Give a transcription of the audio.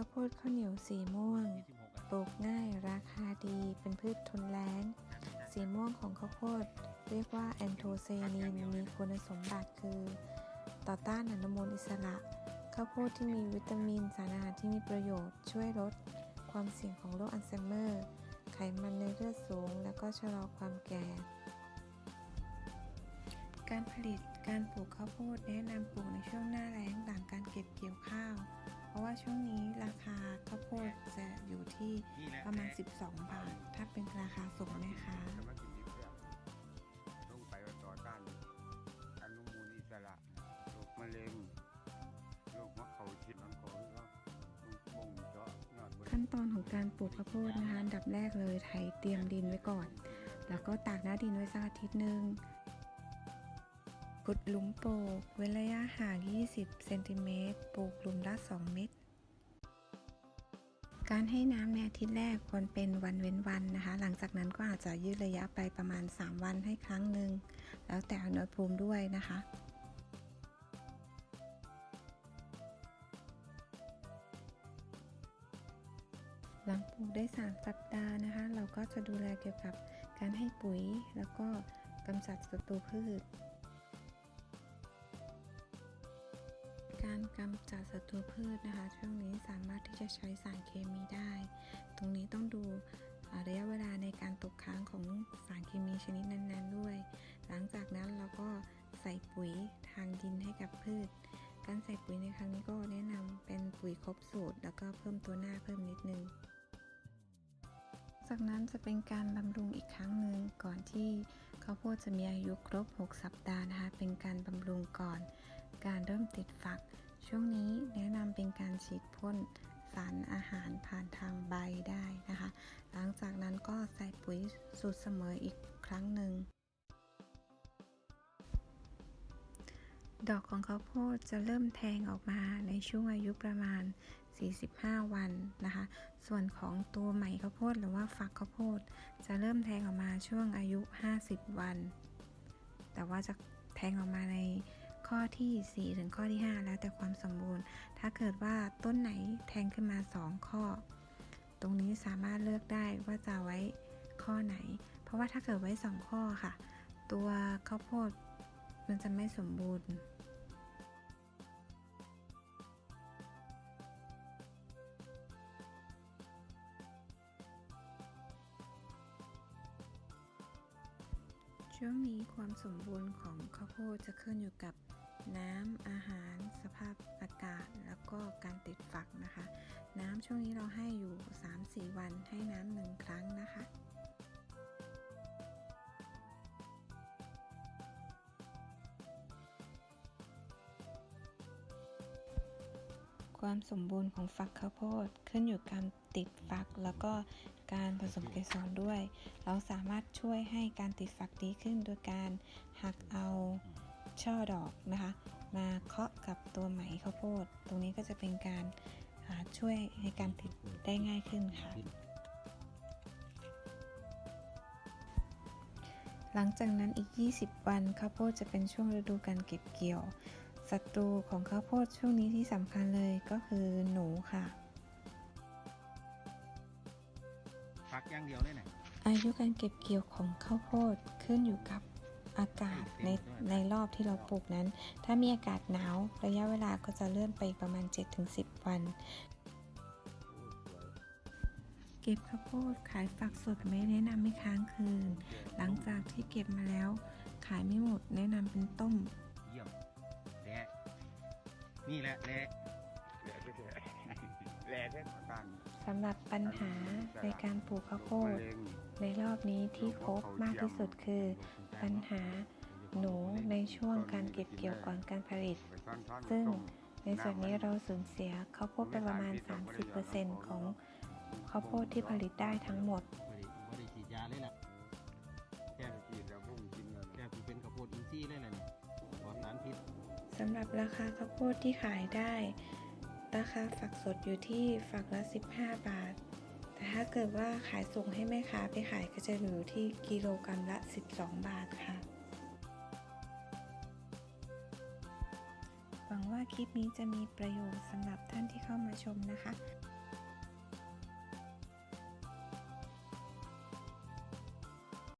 ข้าวโพดข้าวเหนียวสีม่วงยี่สิบหกอะปลูกง่ายราคาดีเป็นพืชทนแล้ง สีม่วงของข้าวโพด เรียกว่าแอนโทไซยานินมีคุณสมบัติคือ ต่อต้านอนุมูลอิสระ ข้าวโพดที่มีวิตามินสารอาหารที่มีประโยชน์ ช่วยลดความเสี่ยงของโรคอัลไซเมอร์ ไขมันในเลือดสูง แล้วก็ชะลอความแก่ การผลิตการปลูกข้าวโพดแนะนำปลูกในช่วงหน้าแล้งหลังการเก็บเกี่ยวข้าว เพราะว่าช่วงนี้ราคาข้าวโพดจะอยู่ที่นี่แหละประมาณ 12 บาท ถ้าเป็นราคาส่งนะคะสมาชิกเพื่อนลงไปต่อต้านอนุมูลอิสระโรคมะเร็งโรคมะเขาชิดมังกรก็บ่งเจาะยอดบขั้นตอนของการปลูกข้าวโพดนะคะอันดับแรกเลยไถเตรียมดินไว้ก่อน แล้วก็ตากหน้าดินไว้สักอาทิตย์หนึ่ง ขุดหลุมปลูก เว้นระยะห่าง 20 เซนติเมตร ปลูกหลุมละ 2 เม็ด การให้น้ำในอาทิตย์แรกควรเป็นวันเว้นวันนะคะ หลังจากนั้นก็อาจจะยืดระยะไปประมาณ 3 วันให้ครั้งหนึ่ง แล้วแต่อุณหภูมิด้วยนะคะหลังปลูกได้ 3 สัปดาห์นะคะ เราก็จะดูแลเกี่ยวกับการให้ปุ๋ย แล้วก็กำจัดศัตรูพืช การกำจัดศัตรูพืชนะคะ ช่วงนี้สามารถที่จะใช้สารเคมีได้ ตรงนี้ต้องดูระยะเวลาในการตกค้างของสารเคมีชนิดนั้น ๆ ด้วย หลังจากนั้นเราก็ใส่ปุ๋ยทางดินให้กับพืช การใส่ปุ๋ยในครั้งนี้ก็แนะนำเป็นปุ๋ยครบสูตร แล้วก็เพิ่มตัวหน้าเพิ่มนิดนึง จากนั้นจะเป็นการบำรุงอีกครั้งหนึ่งก่อนที่ข้าวโพดจะมีอายุครบ 6 สัปดาห์นะคะ เป็นการบำรุงก่อน การเริ่มติดฝัก ช่วงนี้แนะนำเป็นการฉีดพ่นสารอาหารผ่านทางใบได้นะคะ หลังจากนั้นก็ใส่ปุ๋ยสูตรเสมออีกครั้งหนึ่ง ดอกของข้าวโพดจะเริ่มแทงออกมาในช่วงอายุประมาณ 45 วันนะคะ ส่วนของตัวไหม่ข้าวโพดหรือว่าฝักข้าวโพด จะเริ่มแทงออกมาช่วงอายุ 50 วัน แต่ว่าจะแทงออกมาใน ข้อที่ 4 ถึงข้อที่ 5 แล้วแต่ความสมบูรณ์ ถ้าเกิดว่าต้นไหนแทงขึ้นมา 2 ข้อ ตรงนี้สามารถเลือกได้ว่าจะไว้ข้อไหน เพราะว่าถ้าเกิดไว้ 2 ข้อค่ะ ตัวข้าวโพดมันจะไม่สมบูรณ์ช่วงนี้ความสมบูรณ์ของข้าวโพดจะขึ้นอยู่กับ น้ำอาหารสภาพอากาศแล้วก็การติดฝักนะคะ น้ำช่วงนี้เราให้อยู่ 3-4 วันให้น้ำหนึ่งครั้งนะคะความสมบูรณ์ของฝักข้าวโพดขึ้นอยู่กับการติดฝักแล้วก็การผสมเกสรด้วย เราสามารถช่วยให้การติดฝักดีขึ้นโดยการหักเอา ช่อดอกนะคะ มาเคาะกับตัวไหมข้าวโพด ตรงนี้ก็จะเป็นการอ่าช่วยให้การติดได้ง่ายขึ้นค่ะ หลังจากนั้นอีก 20 วันข้าวโพดจะเป็นช่วงฤดูการเก็บเกี่ยวศัตรูของข้าวโพดช่วงนี้ที่สำคัญเลยก็คือหนูค่ะฟักอย่างเดียวเลยนะอายุการเก็บเกี่ยวของข้าวโพดขึ้นอยู่กับ อากาศในในรอบที่เราปลูกนั้น ถ้ามีอากาศหนาวระยะเวลาก็จะเลื่อนไปประมาณ 7-10 วัน เก็บข้าวโพดขายฝักสดไม่แนะนำไม่ค้างคืน หลังจากที่เก็บมาแล้ว ขายไม่หมดแนะนำเป็นต้มเยี่ยมแหละนี่แหละแหละแหล่แท้แหล่แท้ต่อต้าน สำหรับปัญหาในการปลูกข้าวโพดโรคมะเร็งในรอบนี้ที่พบมากที่สุดคือ ปัญหาหนูในช่วงการเก็บเกี่ยวก่อนการผลิตไปซ่อนๆซึ่งต้มในส่วนนี้เราสูญเสียข้าวโพดไปประมาณ 30%ของข้าวโพดที่ผลิตได้ทั้งหมดไม่ได้ไม่ได้ฉีดยาเลยล่ะแค่กินแล้วพุ่งกินเลยแค่คือเป็นข้าวโพดอินทรีย์เลยแหละเนี่ยปลอดสารพิษสำหรับราคาข้าวโพดที่ขายได้ ราคาฝักสดอยู่ที่ฝักละ 15 บาท แต่ถ้าเกิดว่าขายส่งให้แม่ค้าไปขายก็จะอยู่ที่กิโลกรัมละ 12 บาทค่ะ หวังว่าคลิปนี้จะมีประโยชน์สำหรับท่านที่เข้ามาชมนะคะ